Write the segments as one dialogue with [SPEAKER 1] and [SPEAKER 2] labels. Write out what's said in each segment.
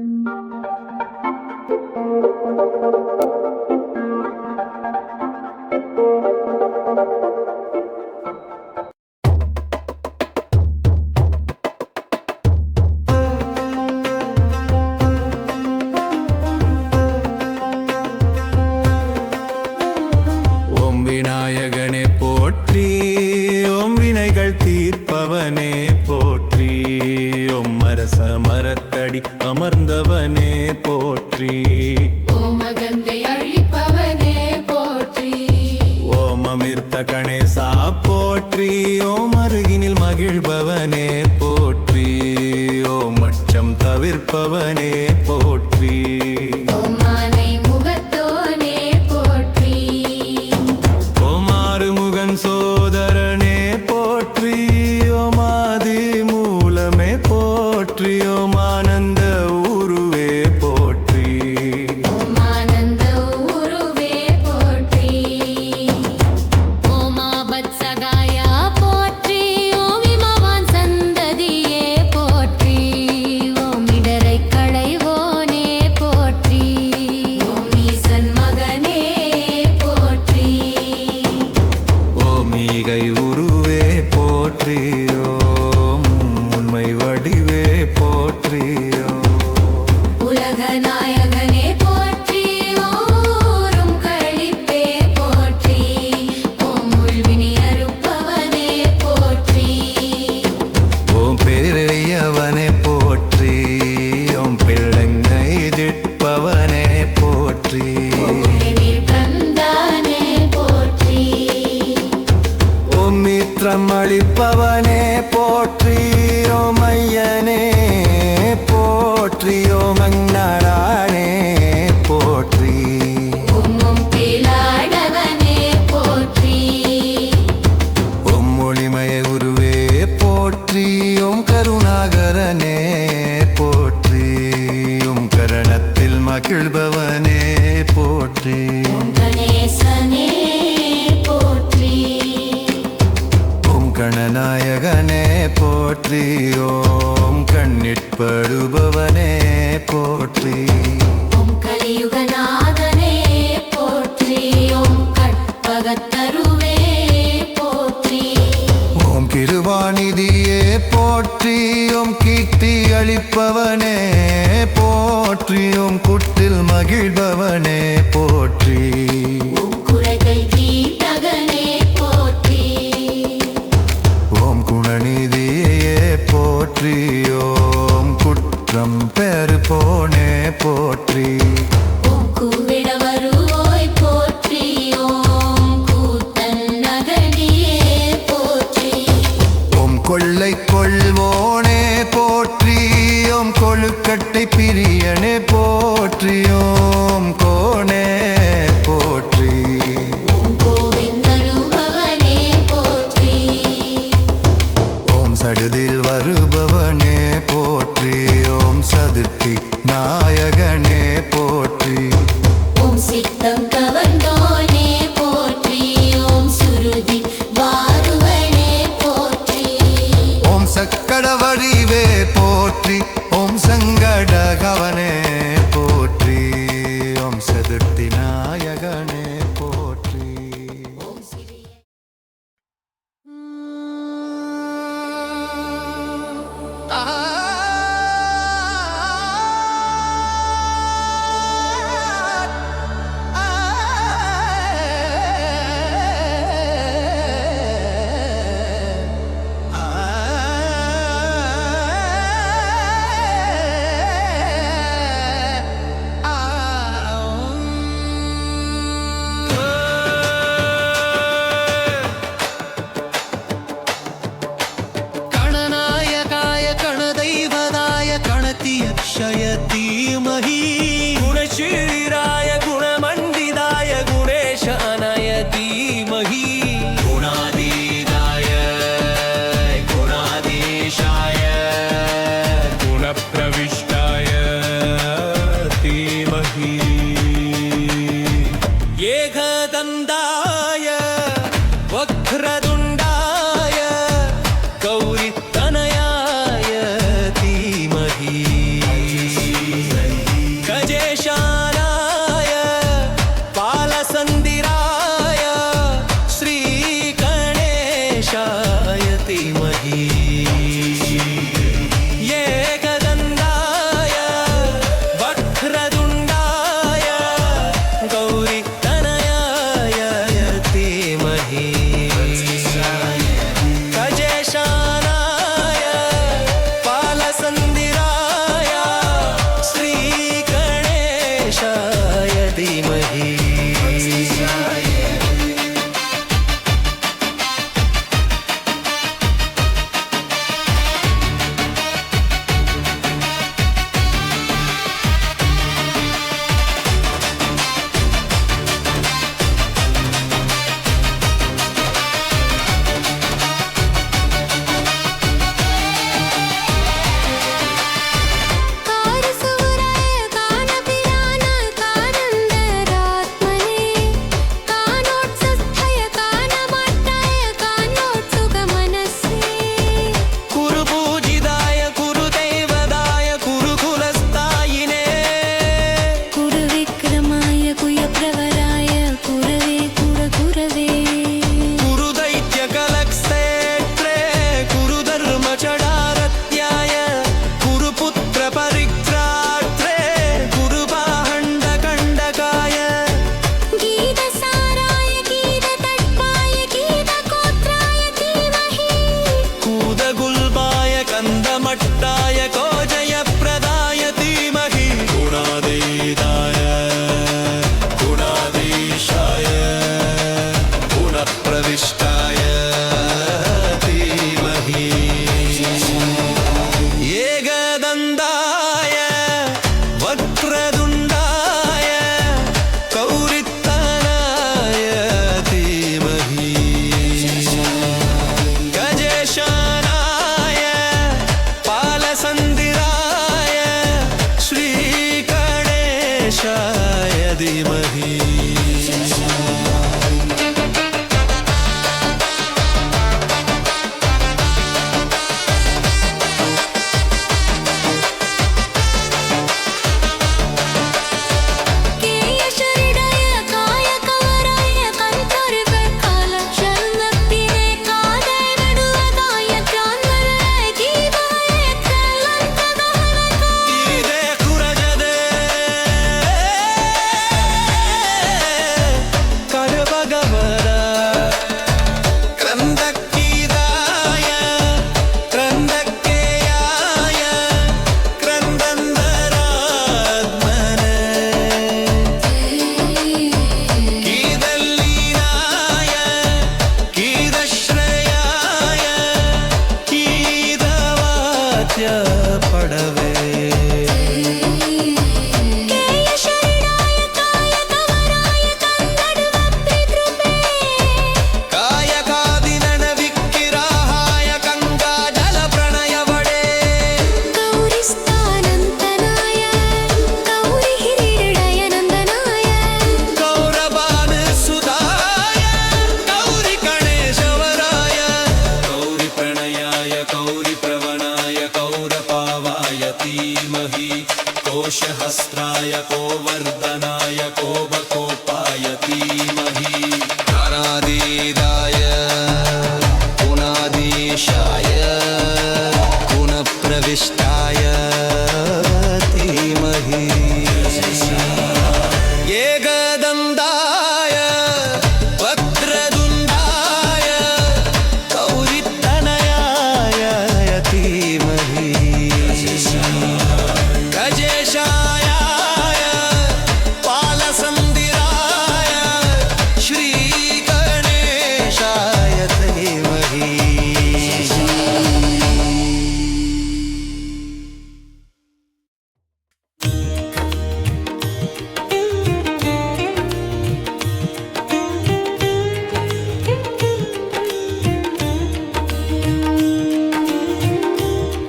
[SPEAKER 1] Thank you. தவிர்ப்பவனே போற்றி கிழ்பவனே போற்றே I'm. ஆசைப்படவே
[SPEAKER 2] विष्टाय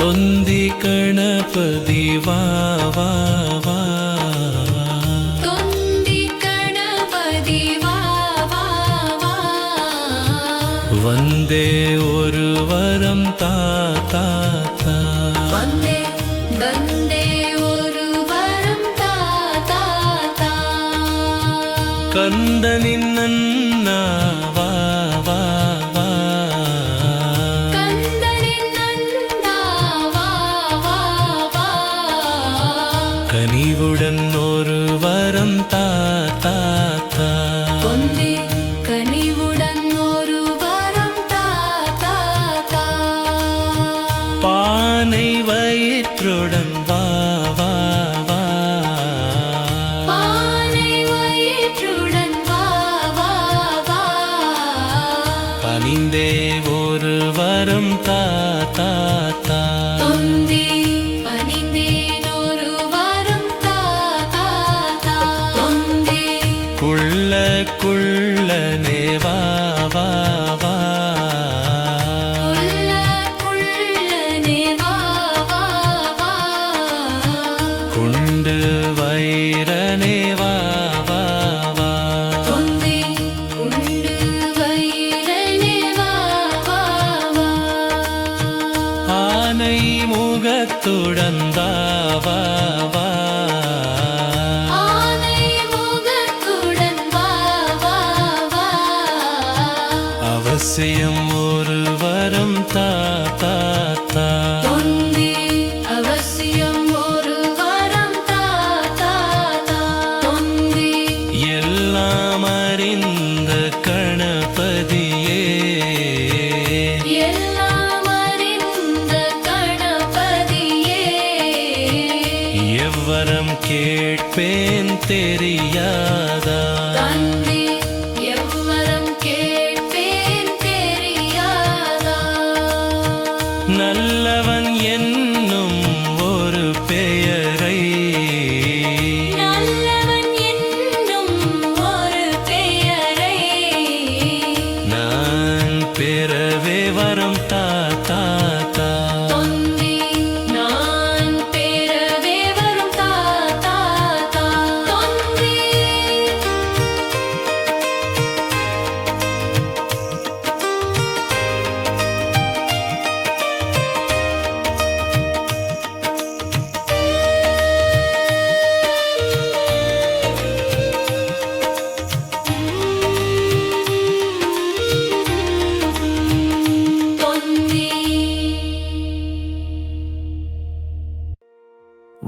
[SPEAKER 1] தொந்தி கணபதி வா வந்தே ஒரு வரம் தாத்தா கந்தனின் நன் ஆனை வயிற்றுடன் கனை முகத்துடன் தாவா அவசியம் என்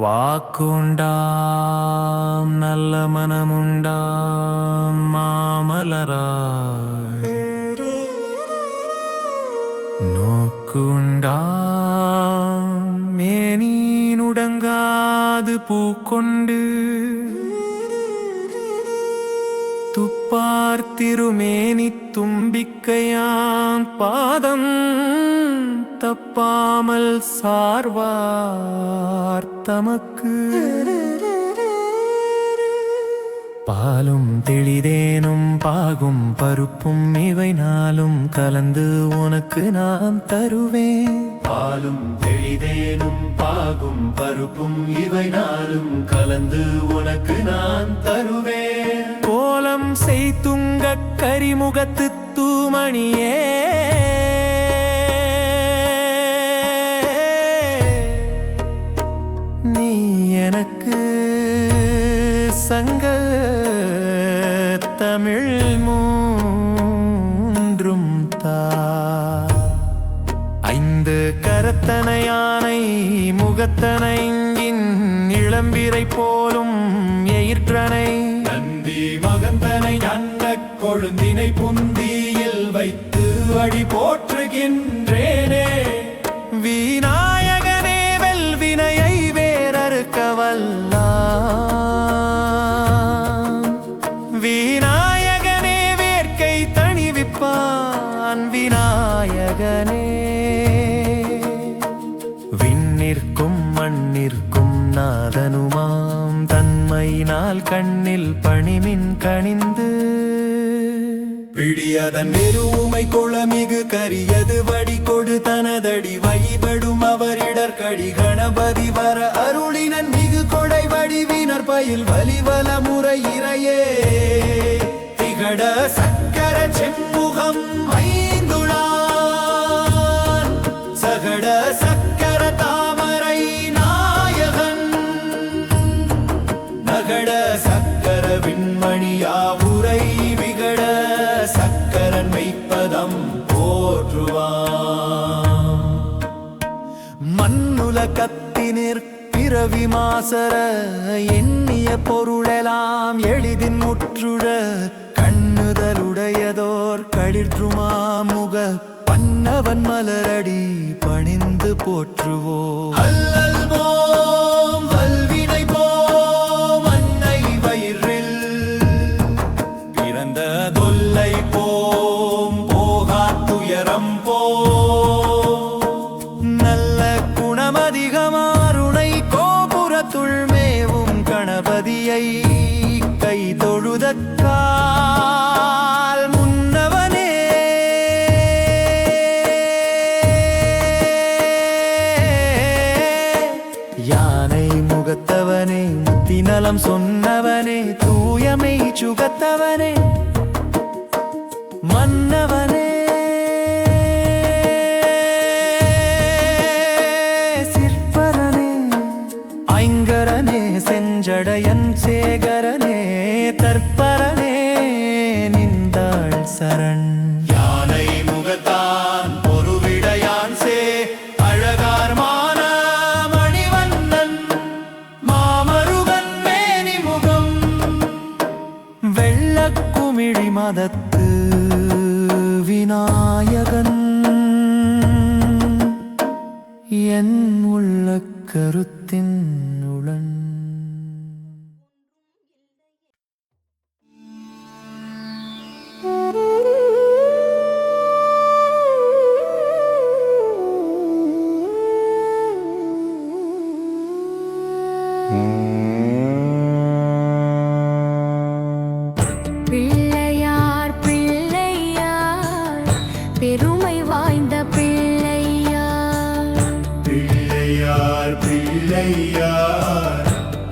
[SPEAKER 1] வாக்குண்டாம் நல்ல மனமுண்டாம் மாமலரா நோக்குண்டாம் மேனீனுடங்காது பூக்கொண்டு துப்பார்த்திருமேனி தும்பிக்கையாம் பாதம் தப்பாமல் சார்வார் தமக்கு பாலும் தெளிதேனும் பாகும் பருப்பும் இவை நாளும் கலந்து உனக்கு நான் தருவேன்
[SPEAKER 3] பாலும் தெளிதேனும் பாகும் பருப்பும் இவை நாளும் கலந்து உனக்கு நான் தருவேன்
[SPEAKER 1] கோலம் செய்துங்க கரிமுகத்து தூமணியே எனக்கு சங்க தமிழ் மூன்றும் தா ஐந்து கரத்தனையானை யானை முகத்தனை இளம்பிரை போலும் எயிற்றனை
[SPEAKER 3] நந்தி மகந்தனை அண்ண கொழுந்தினை புந்தியில் வைத்து வழி போட்டு
[SPEAKER 1] கணிந்து
[SPEAKER 3] பிடியதன் நெருவுமை மிகு கரியது வடி கொடு தனதடி வழிபடும் அவரிடற்கடி கணபதி வர அருளினன் மிகு கொடை வடிவினர் பயில் வலிவல முறை இறையே திகட சக்கர செம்புகம் ஐந்துளான் சகட சக்கர போற்றுவாம்
[SPEAKER 1] மண்ணுல கத்தி நிற்பிறவி மாசர எண்ணிய பொருளெல்லாம் எளிதின் முற்றுழ கண்ணுதலுடையதோர் கடிற்றுமா முக பன்னவன் மலரடி பணிந்து போற்றுவோம்
[SPEAKER 3] அல்லல்வோ
[SPEAKER 1] ¡Ay! மதத்த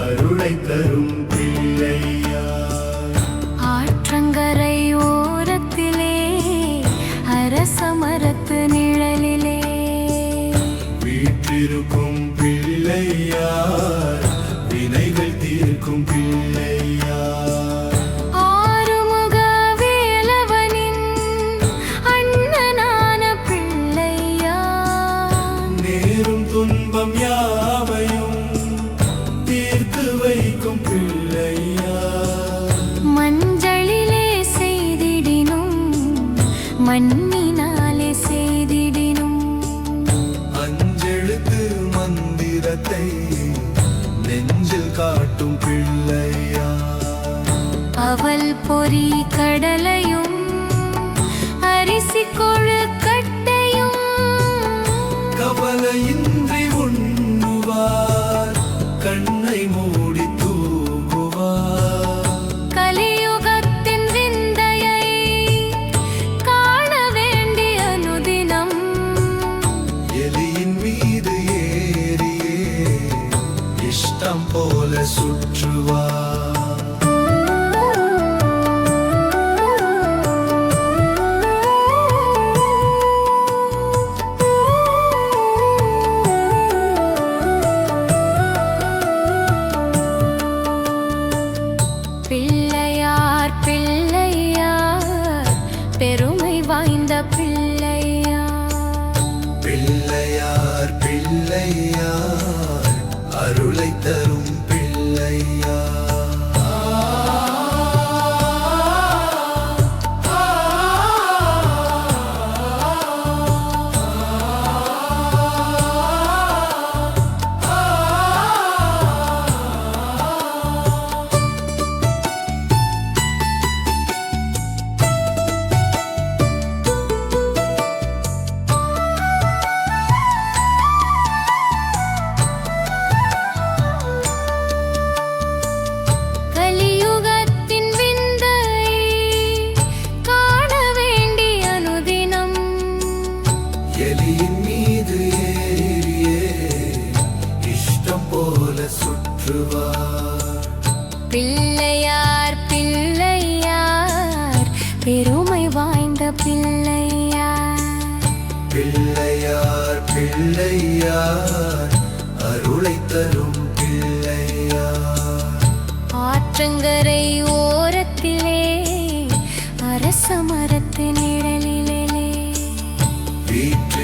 [SPEAKER 3] அருளை தரும்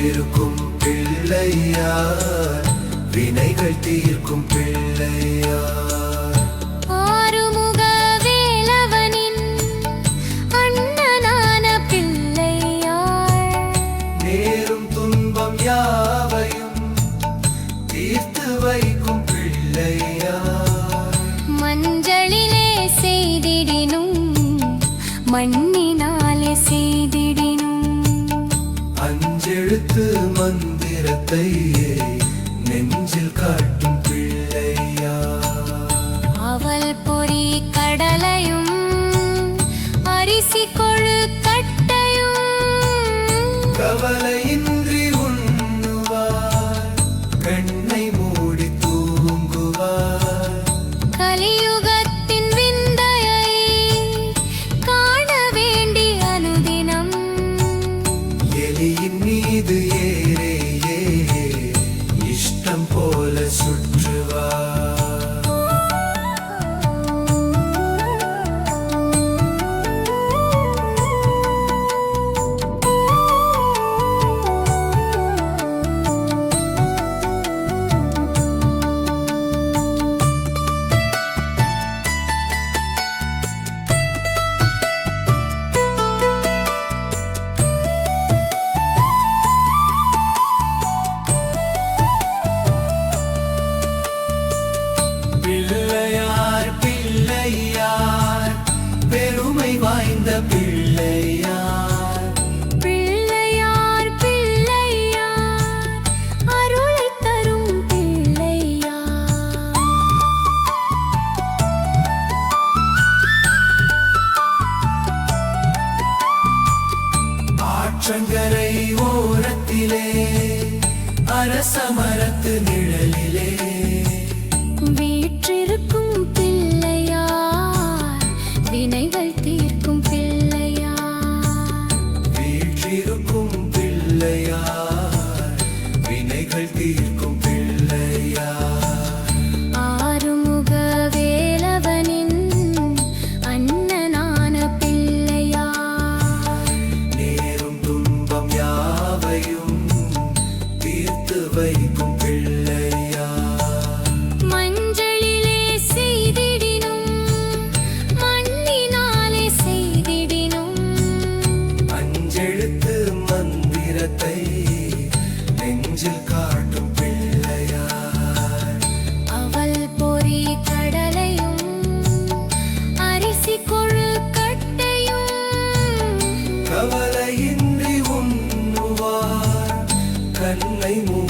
[SPEAKER 3] பெருக்கும் பிள்ளையார் வினைகள் தீர்க்கும் பிள்ளையார் முத்தையே நெஞ்சில் காட்டும் பிள்ளையா
[SPEAKER 4] அவள் பொறி கடலையும் அரிசி கொழு கட்டையும்
[SPEAKER 3] கவலை பிள்ளையா வினைகள் தீர்க்கும் பிள்ளையா Senhor.